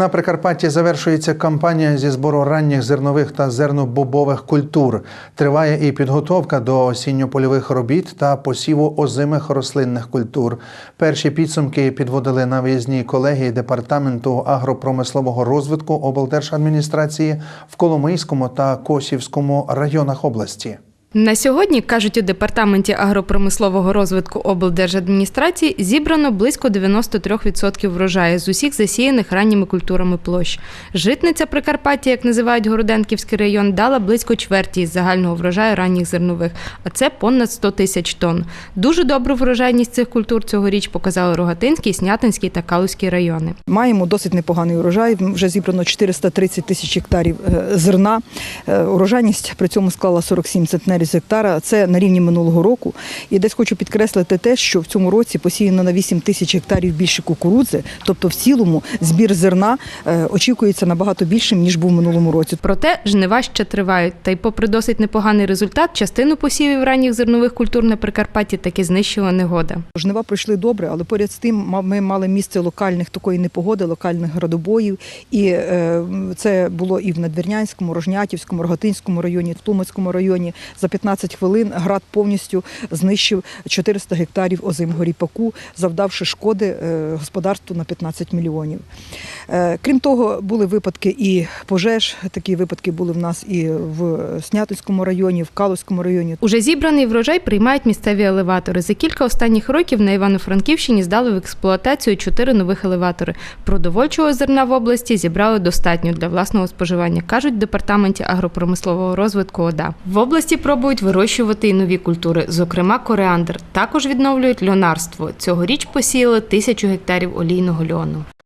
На Прикарпатті завершується кампанія зі збору ранніх зернових та зернобобових культур. Триває і підготовка до осінньо-польових робіт та посіву озимих рослинних культур. Перші підсумки підводили на виїзній колегії департаменту агропромислового розвитку облдержадміністрації в Коломийському та Косівському районах області. На сьогодні, кажуть у департаменті агропромислового розвитку облдержадміністрації, зібрано близько 93% врожаю з усіх засіяних ранніми культурами площ. Житниця Прикарпаття, як називають Городенківський район, дала близько чверті із загального врожаю ранніх зернових, а це понад 100 тисяч тонн. Дуже добру врожайність цих культур цьогоріч показали Рогатинський, Снятинський та Калузький райони. Маємо досить непоганий урожай. Вже зібрано 430 тисяч гектарів е, зерна. Е, Урожайність при цьому склала 47 центнерів з гектара. Це на рівні минулого року. І десь хочу підкреслити те, що в цьому році посіяно на 8 тисяч гектарів більше кукурудзи. Тобто, в цілому збір зерна е, очікується набагато більшим ніж був в минулому році. Проте жнива ще тривають. Та й, попри досить непоганий результат, частину посівів ранніх зернових культур на Прикарпатті таки знищила негода. Жнива пройшли добре, але поряд з тим ми мали місце локальних такої непогоди, локальних градобоїв. І е, це було і в Надвірнянському, Рожнятівському, Рогатинському районі, Тлумацькому районі. За 15 хвилин град повністю знищив 400 гектарів озимого ріпаку, завдавши шкоди е, господарству на 15 мільйонів. Е, крім того, були випадки і пожеж. Такі випадки були в нас і в Снятинському районі, в Калузькому районі. Уже зібраний врожай приймають місцеві елеватори. За кілька останніх років на Івано-Франківщині здали в експлуатацію чотири нових елеватори. Продовольчого зерна в області зібрали достатньо для власного споживання, кажуть в департаменті агропромислового розвитку ОДА. В області пробують вирощувати і нові культури, зокрема кореандр. Також відновлюють льонарство. Цьогоріч посіяли тисячу гектарів олійного льону.